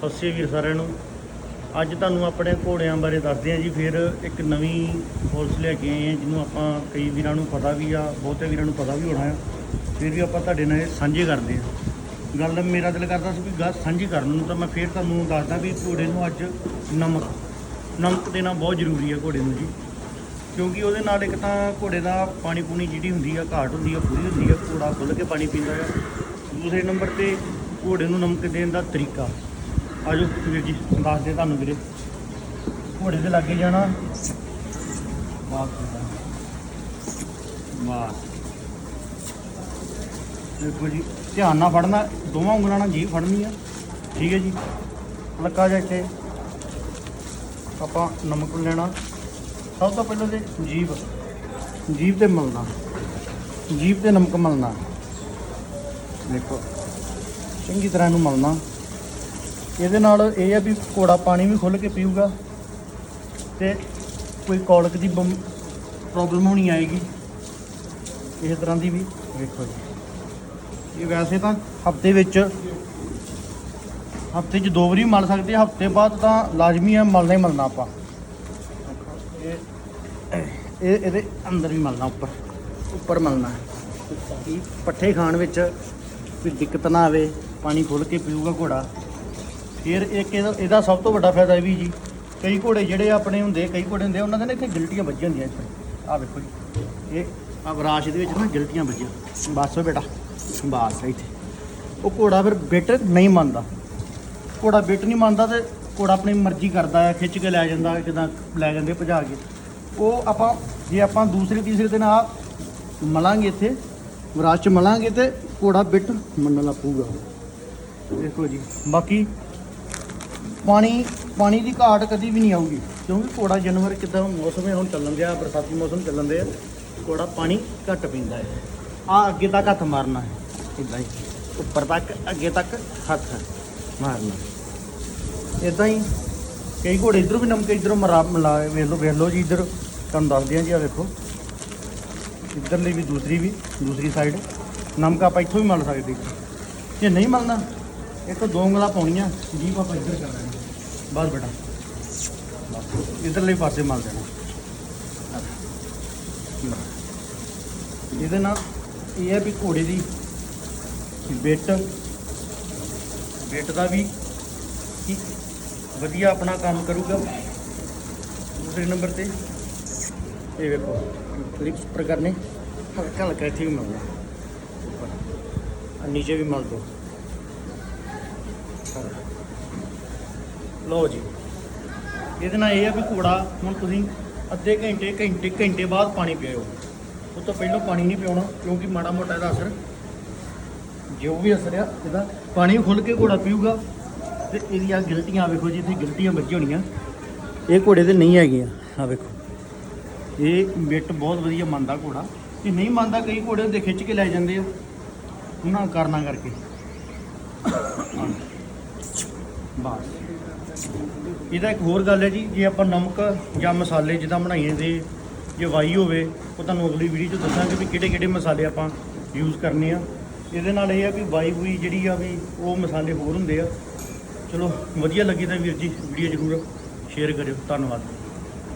ਸਤਿ ਸ਼੍ਰੀ ਵੀਰ ਸਾਰਿਆਂ ਨੂੰ। ਅੱਜ ਤੁਹਾਨੂੰ ਆਪਣੇ ਘੋੜਿਆਂ ਬਾਰੇ ਦੱਸਦੇ ਹਾਂ ਜੀ। ਫਿਰ ਇੱਕ ਨਵੀਂ ਪੁਲਿਸ ਲੈ ਕੇ ਆਏ ਹਾਂ, ਜਿਹਨੂੰ ਆਪਾਂ ਕਈ ਵੀਰਾਂ ਨੂੰ ਪਤਾ ਵੀ ਆ, ਬਹੁਤੇ ਵੀਰਾਂ ਨੂੰ ਪਤਾ ਵੀ ਹੋਣਾ ਆ। ਫਿਰ ਵੀ ਆਪਾਂ ਤੁਹਾਡੇ ਨਾਲ ਇਹ ਸਾਂਝੇ ਕਰਦੇ ਹਾਂ। ਗੱਲ ਮੇਰਾ ਦਿਲ ਕਰਦਾ ਸੀ ਵੀ ਗੱਲ ਸਾਂਝੀ ਕਰਨ ਨੂੰ, ਤਾਂ ਮੈਂ ਫਿਰ ਤੁਹਾਨੂੰ ਦੱਸਦਾ ਵੀ ਘੋੜੇ ਨੂੰ ਅੱਜ ਨਮਕ ਨਮਕ ਦੇਣਾ ਬਹੁਤ ਜ਼ਰੂਰੀ ਆ ਘੋੜੇ ਨੂੰ ਜੀ। ਕਿਉਂਕਿ ਉਹਦੇ ਨਾਲ ਇੱਕ ਤਾਂ ਘੋੜੇ ਦਾ ਪਾਣੀ ਪੂਣੀ ਜਿਹੜੀ ਹੁੰਦੀ ਆ, ਘਾਟ ਹੁੰਦੀ ਆ, ਪੂਰੀ ਹੁੰਦੀ ਆ, ਘੋੜਾ ਖੁੱਲ੍ਹ ਕੇ ਪਾਣੀ ਪੀਂਦਾ ਆ। ਦੂਸਰੇ ਨੰਬਰ ਤੇ ਘੋੜੇ ਨੂੰ ਨਮਕ ਦੇਣ ਦਾ ਤਰੀਕਾ। ਆਜੋ ਵੀਰ ਜੀ, ਦੱਸ ਦੇ ਤੁਹਾਨੂੰ ਵੀਰੇ। ਘੋੜੇ ਦੇ ਲਾਗੇ ਜਾਣਾ। ਵਾਹ। ਵਾਹ। ਦੇਖੋ ਜੀ, ਧਿਆਨ ਨਾਲ ਫੜਨਾ, ਦੋਵਾਂ ਉਂਗਲਾਂ ਨਾਲ ਜੀਭ ਫੜਨੀ ਆ। ਠੀਕ ਹੈ ਜੀ। ਲੱਕਾ ਜਾ ਇੱਥੇ ਆਪਾਂ ਨਮਕ ਲੈਣਾ। ਸਭ ਤੋਂ ਪਹਿਲਾਂ ਤੇ ਜੀਭ ਜੀਭ ਤੇ ਮਲਣਾ। ਜੀਭ ਤੇ ਨਮਕ ਮਲਣਾ। ਦੇਖੋ, ਚੰਗੀ ਤਰ੍ਹਾਂ ਇਹਨੂੰ ਮਲਣਾ। ਇਹਦੇ ਨਾਲ ਇਹ ਆ ਵੀ ਘੋੜਾ ਪਾਣੀ ਵੀ ਖੁੱਲ ਕੇ ਪੀਊਗਾ ਤੇ ਕੋਈ ਕੌਲਕ ਦੀ ਪ੍ਰੋਬਲਮ ਹੋਣੀ ਆਏਗੀ। ਇਸ ਤਰ੍ਹਾਂ ਦੀ ਵੀ ਵੇਖੋ ਜੀ। ਇਹ ਵੈਸੇ ਤਾਂ ਹਫ਼ਤੇ ਵਿੱਚ, ਹਫ਼ਤੇ 'ਚ ਦੋ ਵਾਰੀ ਮਲ ਸਕਦੇ ਹਫ਼ਤੇ ਬਾਅਦ ਤਾਂ ਲਾਜ਼ਮੀ ਆ, ਮਲਣਾ ਹੀ ਮਲਣਾ ਆਪਾਂ। ਇਹ ਇਹ ਇਹਦੇ ਅੰਦਰ ਵੀ ਮਲਣਾ ਉੱਪਰ ਉੱਪਰ ਮਲਣਾ ਹੈ। ਪੱਠੇ ਖਾਣ ਵਿੱਚ ਕੋਈ ਦਿੱਕਤ ਨਾ ਆਵੇ, ਪਾਣੀ ਖੁੱਲ ਕੇ ਪੀਊਗਾ ਘੋੜਾ। ਫਿਰ ਇੱਕ ਇਹਦਾ ਇਹਦਾ ਸਭ ਤੋਂ ਵੱਡਾ ਫਾਇਦਾ ਇਹ ਵੀ ਜੀ, ਕਈ ਘੋੜੇ ਜਿਹੜੇ ਆਪਣੇ ਹੁੰਦੇ, ਕਈ ਘੋੜੇ ਹੁੰਦੇ, ਉਹਨਾਂ ਦੇ ਨਾ ਇੱਥੇ ਗਿਲਟੀਆਂ ਵੱਜੀਆਂ ਹੁੰਦੀਆਂ ਇੱਥੇ। ਆਹ ਵੇਖੋ ਜੀ, ਇਹ ਆ ਵਿਰਾਸ਼ ਦੇ ਵਿੱਚ ਨਾ ਗਿਲਟੀਆਂ ਵੱਜੀਆਂ। ਬਸ ਓ ਬੇਟਾ, ਬਸ ਇੱਥੇ। ਉਹ ਘੋੜਾ ਫਿਰ ਬਿੱਟ ਨਹੀਂ ਮੰਨਦਾ। ਘੋੜਾ ਬਿੱਟ ਨਹੀਂ ਮੰਨਦਾ ਤੇ ਘੋੜਾ ਆਪਣੀ ਮਰਜ਼ੀ ਕਰਦਾ ਹੈ ਖਿੱਚ ਕੇ ਲੈ ਜਾਂਦਾ ਕਿਦਾਂ ਲੈ ਜਾਂਦੇ ਭਜਾ ਕੇ। ਉਹ ਆਪਾਂ, ਜੇ ਆਪਾਂ ਦੂਸਰੇ, ਤੀਸਰੇ ਦਿਨ ਆ ਮਲਾਂਗੇ ਇੱਥੇ ਵਿਰਾਸ਼ ਚ ਮਲਾਂਗੇ ਤੇ ਘੋੜਾ ਬਿੱਟ ਮੰਨਣ ਲੱਗ ਪਊਗਾ ਦੇਖੋ ਜੀ, ਬਾਕੀ ਪਾਣੀ ਪਾਣੀ ਦੀ ਘਾਟ ਕਦੀ ਵੀ ਨਹੀਂ ਆਊਗੀ। ਕਿਉਂਕਿ ਘੋੜਾ ਜਾਨਵਰ ਕਿਦਾਂ ਮੌਸਮ ਹੈ, ਹੁਣ ਚੱਲਣ ਦਿਆ, ਬਰਸਾਤੀ ਮੌਸਮ ਚੱਲਣ ਦਿਆ, ਘੋੜਾ ਪਾਣੀ ਘੱਟ ਪੀਂਦਾ ਹੈ। ਆ ਅੱਗੇ ਤੱਕ ਹੱਥ ਮਾਰਨਾ ਹੈ। ਇਦਾਂ ਹੀ, ਉੱਪਰ ਤੱਕ, ਅੱਗੇ ਤੱਕ ਹੱਥ ਮਾਰਨਾ ਇਦਾਂ ਹੀ, ਕਈ ਘੋੜੇ ਇਧਰੋਂ ਵੀ ਨਮਕ, ਇਧਰੋਂ ਮਰਾ, ਮਿਲਾ, ਵੇਖ ਲਓ ਵੇਖ ਲਓ ਜੀ ਇਧਰ, ਤੁਹਾਨੂੰ ਦੱਸਦੇ ਆ ਜੀ ਆ ਵੇਖੋ। ਇਧਰਲੀ ਵੀ, ਦੂਸਰੀ ਵੀ, ਦੂਸਰੀ ਸਾਈਡ ਨਮਕ ਆਪਾਂ ਇੱਥੋਂ ਵੀ ਮਲ ਸਕਦੇ ਜੇ ਨਹੀਂ ਮਲਣਾ ਇੱਕ ਦੋ ਉਂਗਲਾਂ ਪਾਉਣੀਆਂ ਜੀਭ ਆਪਾਂ ਇੱਧਰ ਕਰ ਲੈਣੀ। ਬਸ ਬੇਟਾ ਬਸ ਇਧਰਲੇ ਪਾਸੇ ਮਲ ਦੇਣਾ ਇਹਦੇ ਨਾਲ ਇਹ ਹੈ ਵੀ ਘੋੜੇ ਦੀ ਬਿੱਟ ਬਿੱਟ ਦਾ ਵੀ ਵਧੀਆ ਆਪਣਾ ਕੰਮ ਕਰੂਗਾ। ਦੂਸਰੇ ਨੰਬਰ ਤੇ ਇਹ ਵੇਖੋ ਕਲਿਪਸ ਉੱਪਰ ਕਰਨੇ ਹਲਕਾ ਹਲਕਾ ਇੱਥੇ ਵੀ ਮਲਣਾ। ਉੱਪਰ। ਨੀਚੇ ਵੀ ਮਲ ਦੋ। ਲਓ ਜੀ। ਇਹਦੇ ਨਾਲ ਇਹ ਆ ਵੀ ਘੋੜਾ, ਹੁਣ ਤੁਸੀਂ ਅੱਧੇ ਘੰਟੇ ਘੰਟੇ ਘੰਟੇ ਬਾਅਦ ਪਾਣੀ ਪੀਓ। ਉਹ ਤੋਂ ਪਹਿਲਾਂ ਪਾਣੀ ਨਹੀਂ ਪਿਉਣਾ, ਕਿਉਂਕਿ ਮਾੜਾ ਮੋਟਾ ਇਹਦਾ ਅਸਰ ਜੋ ਵੀ ਅਸਰ ਆ, ਇਹਦਾ ਪਾਣੀ ਖੁੱਲ ਕੇ ਘੋੜਾ ਪੀਊਗਾ। ਤੇ ਇਹਦੀਆਂ ਗਿਲਟੀਆਂ ਵੇਖੋ ਜੀ, ਇੱਥੇ ਗਿਲਟੀਆਂ ਵੱਜੀਆਂ ਹੋਣੀਆਂ। ਇਹ ਘੋੜੇ ਤੇ ਨਹੀਂ ਹੈਗੀਆਂ ਆ ਵੇਖੋ। ਇਹ ਮਿੱਟ ਬਹੁਤ ਵਧੀਆ ਮੰਨਦਾ ਘੋੜਾ। ਜੇ ਨਹੀਂ ਮੰਨਦਾ ਕਈ ਘੋੜੇ ਹੁੰਦੇ ਖਿੱਚ ਕੇ ਲੈ ਜਾਂਦੇ ਆ। ਉਹਨਾਂ ਕਰਨਾ ਕਰਕੇ। ਬਸ। ਇਹਦਾ ਇੱਕ ਹੋਰ ਗੱਲ ਹੈ ਜੀ, ਜੇ ਆਪਾਂ ਨਮਕ ਜਾਂ ਮਸਾਲੇ ਜਿੱਦਾਂ ਬਣਾਈਏ ਦੇ, ਜੇ ਵਾਈ ਹੋਵੇ, ਉਹ ਤੁਹਾਨੂੰ ਅਗਲੀ ਵੀਡੀਓ 'ਚ ਦੱਸਾਂਗੇ ਵੀ ਕਿਹੜੇ ਕਿਹੜੇ ਮਸਾਲੇ ਆਪਾਂ ਯੂਜ਼ ਕਰਨੇ ਆ। ਇਹਦੇ ਨਾਲ ਇਹ ਆ ਵੀ ਵਾਈ ਹੋਈ ਜਿਹੜੀ ਆ ਵੀ ਉਹ ਮਸਾਲੇ ਹੋਰ ਹੁੰਦੇ ਆ। ਚਲੋ, ਵਧੀਆ ਲੱਗੀ ਤਾਂ ਵੀਰ ਜੀ ਵੀਡੀਓ ਜ਼ਰੂਰ ਸ਼ੇਅਰ ਕਰਿਓ। ਧੰਨਵਾਦ।